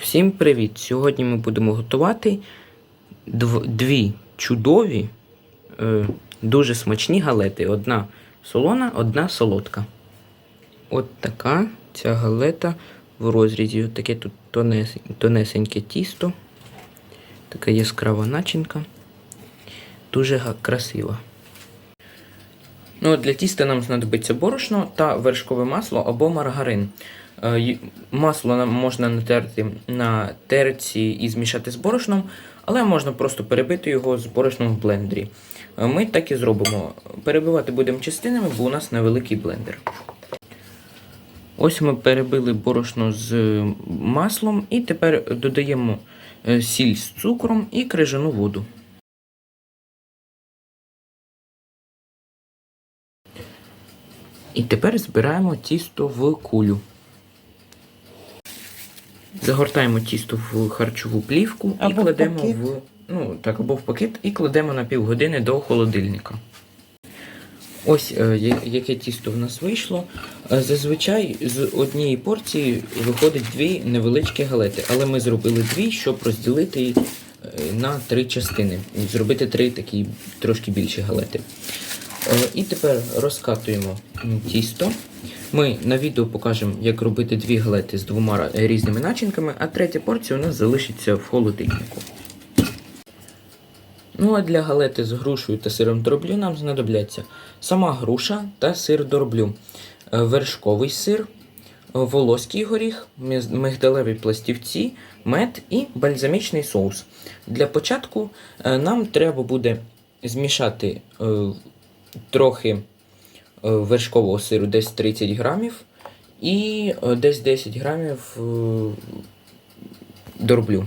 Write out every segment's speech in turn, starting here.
Всім привіт! Сьогодні ми будемо готувати дв- дві чудові, е, дуже смачні галети. Одна солона, одна солодка. От така ця галета в розрізі. От таке тут тонес- тонесеньке тісто. Така яскрава начинка. Дуже красива. Ну, для тіста нам знадобиться борошно та вершкове масло або маргарин. Е, Масло можна натерти на терці і змішати з борошном, але можна просто перебити його з борошном в блендері. Е, Ми так і зробимо. Перебивати будемо частинами, бо у нас невеликий блендер. Ось ми перебили борошно з маслом і тепер додаємо е, сіль з цукром і крижану воду. І тепер збираємо тісто в кулю. Загортаємо тісто в харчову плівку Або і кладемо пакет. в ну так, або в пакет і кладемо на півгодини до холодильника. Ось е, яке тісто в нас вийшло. Е, Зазвичай з однієї порції виходить дві невеличкі галети, але ми зробили дві, щоб розділити е, на три частини. Зробити три такі трошки більші галети. Е, І тепер розкатуємо тісто. Ми на відео покажемо, як робити дві галети з двома різними начинками, а третя порція у нас залишиться в холодильнику. Ну а для галети з грушею та сиром дроблю нам знадобляться сама груша та сир дроблю, е, вершковий сир, волоський горіх, мигдалеві пластівці, мед і бальзамічний соус. Для початку е, нам треба буде змішати трохи е, вершкового сиру, десь 30 грамів, і е, десь 10 грамів е, дроблю.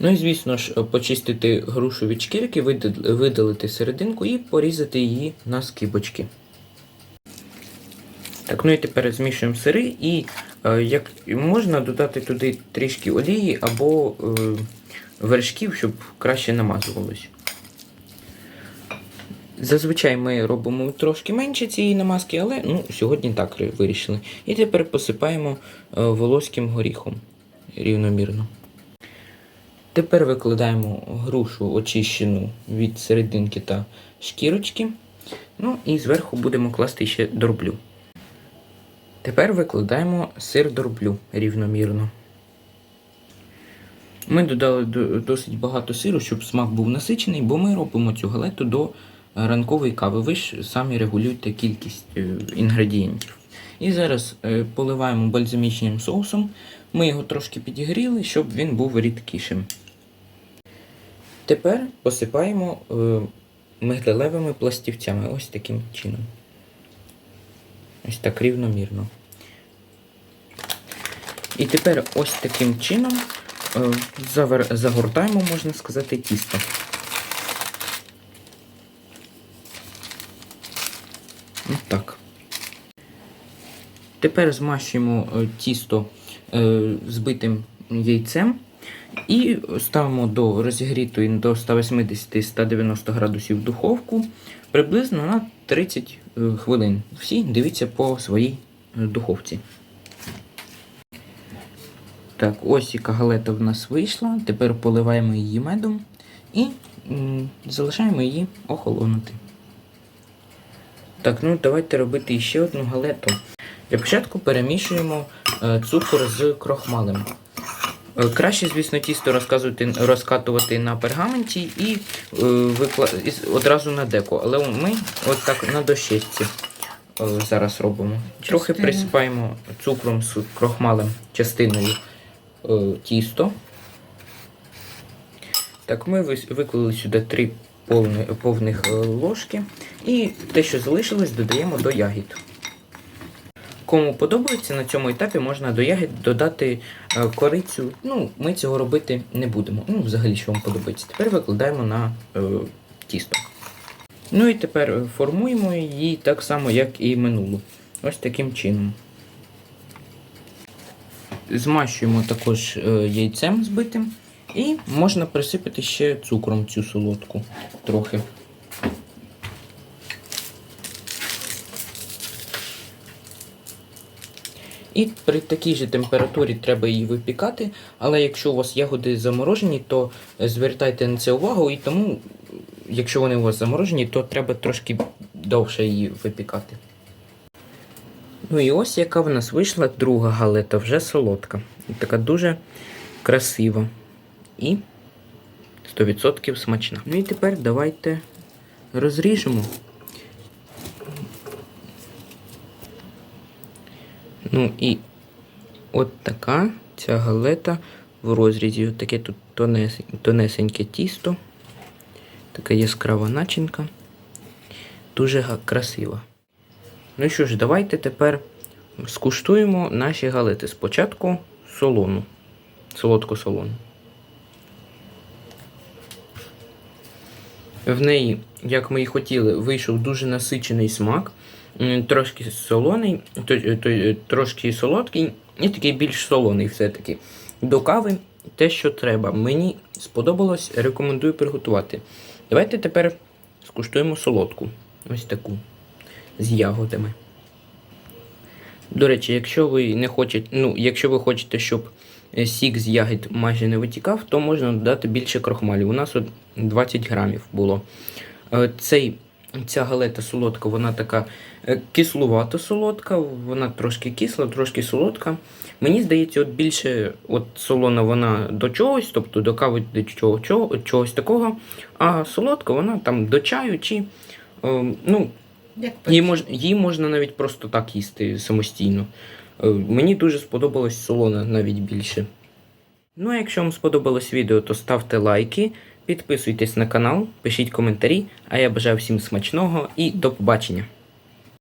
Ну і звісно ж, почистити грушу від шкірки, видалити серединку і порізати її на скибочки. Так, ну і тепер змішуємо сири і як можна додати туди трішки олії або вершків, щоб краще намазувалось. Зазвичай ми робимо трошки менше цієї намазки, але ну, сьогодні так вирішили. І тепер посипаємо е, волоським горіхом рівномірно. Тепер викладаємо грушу очищену від серединки та шкірочки. Ну і зверху будемо класти ще дорблю. Тепер викладаємо сир дорблю рівномірно. Ми додали досить багато сиру, щоб смак був насичений, бо ми робимо цю галету до ранкової кави. Ви ж самі регулюєте кількість е, інгредієнтів. І зараз е, поливаємо бальзамічним соусом. Ми його трошки підігріли, щоб він був рідкішим. Тепер посипаємо е, мигдалевими пластівцями. Ось таким чином. Ось так рівномірно. І тепер ось таким чином загортаємо, можна сказати, тісто. Ось так. Тепер змащуємо е, тісто е, збитим яйцем і ставимо до розігрітої до 180-190 градусів духовку приблизно на 30 е, хвилин. Всі дивіться по своїй духовці. Так, ось яка галета в нас вийшла. Тепер поливаємо її медом і залишаємо її охолонути. Так, ну давайте робити ще одну галету. Для початку перемішуємо е, цукор з крохмалем. Е, Краще, звісно, тісто розкатувати на пергаменті і, е, викла... одразу на деко. Але ми от так на дощечці зараз робимо. Трохи присипаємо цукром з крохмалем частиною тісто. Так, ми виклали сюди три повних ложки. І те, що залишилось, додаємо до ягід. Кому подобається, на цьому етапі можна до ягід додати е, корицю. Ну, ми цього робити не будемо. Ну, взагалі, що вам подобається. Тепер викладаємо на е, тісто. Ну і тепер е, формуємо її так само, як і минулу. Ось таким чином. Змащуємо також е, яйцем збитим. І можна присипати ще цукром цю солодку трохи. І при такій же температурі треба її випікати. Але якщо у вас ягоди заморожені, то звертайте на це увагу, і тому, якщо вони у вас заморожені, то треба трошки довше її випікати. Ну і ось яка в нас вийшла друга галета, вже солодка. Така дуже красива і 100% смачна. Ну і тепер давайте розріжемо. Ну і от така ця галета в розрізі. От таке тут тонесень- тонесеньке тісто. Така яскрава начинка. Дуже красива. Ну що ж, давайте тепер скуштуємо наші галети. Спочатку солону. Солодку солону. В неї, як ми і хотіли, вийшов дуже насичений смак. Трошки солоний, то- то- трошки солодкий і такий більш солоний все-таки. До кави те, що треба. Мені сподобалось, рекомендую приготувати. Давайте тепер скуштуємо солодку. Ось таку. З ягодами. До речі, якщо ви не хочете, ну, якщо ви хочете, щоб е, сік з ягід майже не витікав, то можна додати більше крохмалів. У нас от 20 грамів було. Е, Цей, ця галета солодка, вона така е, кислувато солодка, вона трошки кисла, трошки солодка. Мені здається, от більше от солона вона до чогось, тобто до кави до чого, чого, чогось такого, а солодка вона там до чаю чи. е, ну, Як Її, мож, її можна навіть просто так їсти самостійно. Е, Мені дуже сподобалось солона навіть більше. Ну а якщо вам сподобалось відео, то ставте лайки, підписуйтесь на канал, пишіть коментарі, а я бажаю всім смачного і до побачення.